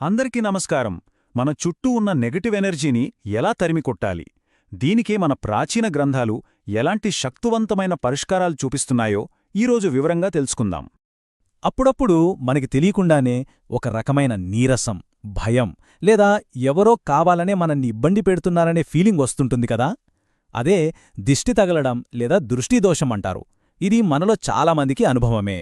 అందరికీ నమస్కారం. మన చుట్టూ ఉన్న నెగటివ్ ఎనర్జీని ఎలా తరిమి కొట్టాలి? దీనికే మన ప్రాచీన గ్రంథాలు ఎలాంటి శక్తివంతమైన పరిష్కారాలు చూపిస్తున్నాయో ఈరోజు వివరంగా తెలుసుకుందాం. అప్పుడప్పుడు మనకి తెలియకుండానే ఒక రకమైన నీరసం భయం లేదా ఎవరో కావాలనే మనల్ని ఇబ్బంది పెడుతున్నారనే ఫీలింగ్ వస్తుంటుంది కదా? అదే దిష్టి తగలడం లేదా దృష్టిదోషం అంటారు. ఇది మనలో చాలామందికి అనుభవమే.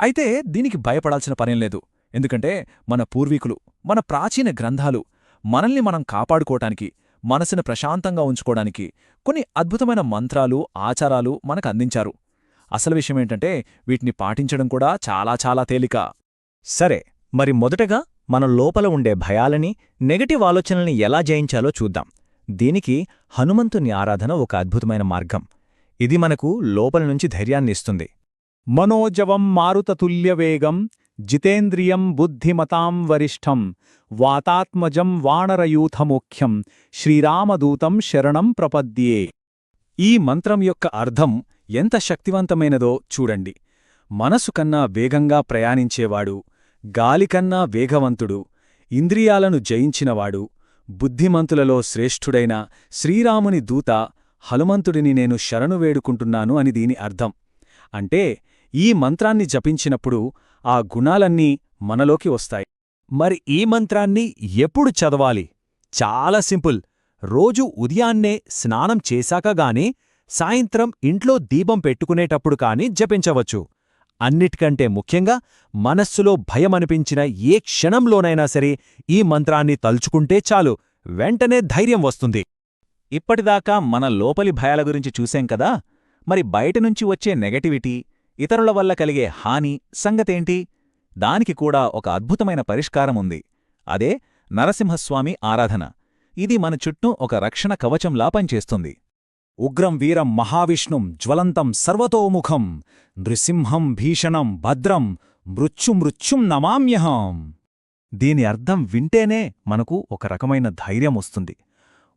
అయితే దీనికి భయపడాల్సిన పనేం లేదు. ఎందుకంటే మన పూర్వీకులు మన ప్రాచీన గ్రంథాలు మనల్ని మనం కాపాడుకోవటానికి మనసును ప్రశాంతంగా ఉంచుకోవడానికి కొన్ని అద్భుతమైన మంత్రాలు ఆచారాలు మనకు అందించారు. అసలు విషయమేంటంటే వీటిని పాటించడం కూడా చాలా చాలా తేలిక. సరే మరి మొదటగా మన లోపల ఉండే భయాలని నెగటివ్ ఆలోచనల్ని ఎలా జయించాలో చూద్దాం. దీనికి హనుమంతుని ఆరాధన ఒక అద్భుతమైన మార్గం. ఇది మనకు లోపల నుంచి ధైర్యాన్నిస్తుంది మనోజవం మారుతతుల్యవేగం జితేంద్రియం బుద్ధిమతాం వరిష్టం వాతాత్మజం వానరయూథముఖ్యం శ్రీరామదూతం శరణం ప్రపద్యే. ఈ మంత్రం యొక్క అర్థం ఎంత శక్తివంతమైనదో చూడండి. మనసు కన్నా వేగంగా ప్రయాణించేవాడు గాలికన్నా వేగవంతుడు ఇంద్రియాలను జయించినవాడు బుద్ధిమంతులలో శ్రేష్ఠుడైన శ్రీరాముని దూత హనుమంతుడిని నేను శరణు వేడుకుంటున్నాను అని దీని అర్థం. అంటే ఈ మంత్రాన్ని జపించినప్పుడు ఆ గుణాలన్నీ మనలోకి వస్తాయి. మరి ఈ మంత్రాన్ని ఎప్పుడు చదవాలి? చాలా సింపుల్. రోజు ఉదయాన్నే స్నానం చేశాక గాని సాయంత్రం ఇంట్లో దీపం పెట్టుకునేటప్పుడు కాని జపించవచ్చు. అన్నిటికంటే ముఖ్యంగా మనస్సులో భయమనిపించిన ఏ క్షణంలోనైనా సరే ఈ మంత్రాన్ని తలుచుకుంటే చాలు. వెంటనే ధైర్యం వస్తుంది. ఇప్పటిదాకా మన లోపలి భయాల గురించి చూశాం కదా? మరి బయటనుంచి వచ్చే నెగటివిటీ ఇతరుల వల్ల కలిగే హాని సంగతేంటి? దానికి కూడా ఒక అద్భుతమైన పరిష్కారం ఉంది. అదే నరసింహస్వామి ఆరాధన. ఇది మన చుట్టూ ఒక రక్షణ కవచంలా పనిచేస్తుంది. ఉగ్రం వీరం మహావిష్ణుం జ్వలంతం సర్వతోముఖం నృసింహం భీషణం భద్రం మృత్యుమృత్యుం నమామ్యహం. దీని అర్థం వింటేనే మనకు ఒక రకమైన ధైర్యం వస్తుంది.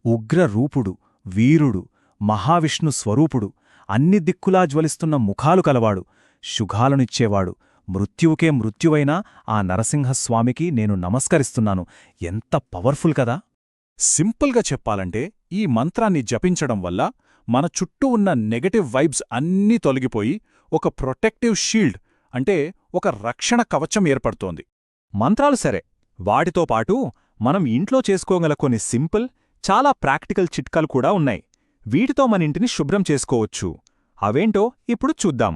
ఉగ్రరూపుడు వీరుడు మహావిష్ణు స్వరూపుడు అన్ని దిక్కులా జ్వలిస్తున్న ముఖాలు కలవాడు శుఘాలనిచ్చేవాడు. మృత్యువుకే మృత్యువైనా ఆ నరసింహస్వామికి నేను నమస్కరిస్తున్నాను. ఎంత పవర్ఫుల్ కదా! సింపుల్గా చెప్పాలంటే ఈ మంత్రాన్ని జపించడం వల్ల మన చుట్టూ ఉన్న నెగటివ్ వైబ్స్ అన్నీ తొలగిపోయి ఒక ప్రొటెక్టివ్ షీల్డ్ అంటే ఒక రక్షణ కవచం ఏర్పడుతోంది. మంత్రాలు సరే వాటితో పాటు మనం ఇంట్లో చేసుకోగల కొన్ని సింపుల్ చాలా ప్రాక్టికల్ చిట్కాలు కూడా ఉన్నాయి. వీటితో మన ఇంటిని శుభ్రం చేసుకోవచ్చు. అవేంటో ఇప్పుడు చూద్దాం.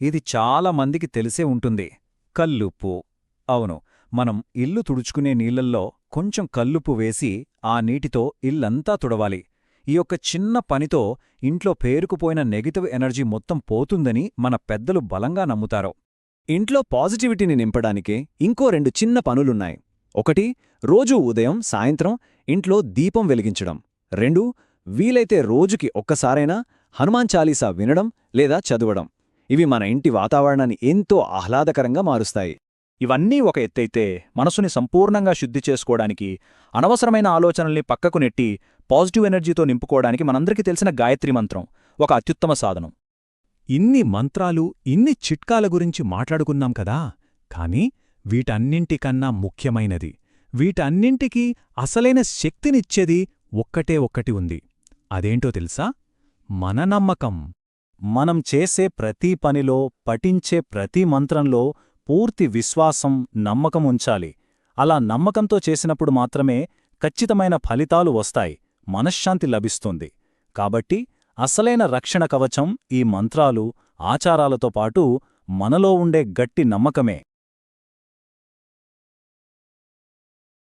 ఇది చాలా మందికి తెలిసే ఉంటుంది. కల్లుప్పు అవును మనం ఇల్లు తుడుచుకునే నీళ్ళల్లో కొంచెం కల్లుప్పు వేసి ఆ నీటితో ఇల్లంతా తుడవాలి. ఈ యొక్క చిన్న పనితో ఇంట్లో పేరుకుపోయిన నెగిటివ్ ఎనర్జీ మొత్తం పోతుందని మన పెద్దలు బలంగా నమ్ముతారు. ఇంట్లో పాజిటివిటీని నింపడానికే ఇంకో రెండు చిన్న పనులున్నాయి. ఒకటి రోజూ ఉదయం సాయంత్రం ఇంట్లో దీపం వెలిగించడం. రెండు వీలైతే రోజుకి ఒక్కసారైనా హనుమాన్ చాలీసా వినడం లేదా చదవడం. ఇవి మన ఇంటి వాతావరణాన్ని ఎంతో ఆహ్లాదకరంగా మారుస్తాయి. ఇవన్నీ ఒక ఎత్తైతే మనసుని సంపూర్ణంగా శుద్ధి చేసుకోవడానికి అనవసరమైన ఆలోచనల్ని పక్కకు నెట్టి పాజిటివ్ ఎనర్జీతో నింపుకోవడానికి మనందరికీ తెలిసిన గాయత్రి మంత్రం ఒక అత్యుత్తమ సాధనం. ఇన్ని మంత్రాలు ఇన్ని చిట్కాల గురించి మాట్లాడుకున్నాం కదా! కానీ వీటన్నింటికన్నా ముఖ్యమైనది వీటన్నింటికీ అసలైన శక్తినిచ్చేది ఒక్కటే ఒక్కటి ఉంది. అదేంటో తెలుసా? మన నమ్మకం మనం చేసే ప్రతి పనిలో పఠించే ప్రతి మంత్రంలో పూర్తి విశ్వాసం నమ్మకం ఉంచాలి. అలా నమ్మకంతో చేసినప్పుడు మాత్రమే ఖచ్చితమైన ఫలితాలు వస్తాయి. మనశ్శాంతి లభిస్తుంది. కాబట్టి అసలైన రక్షణ కవచం ఈ మంత్రాలు ఆచారాలతో పాటు మనలో ఉండే గట్టి నమ్మకమే.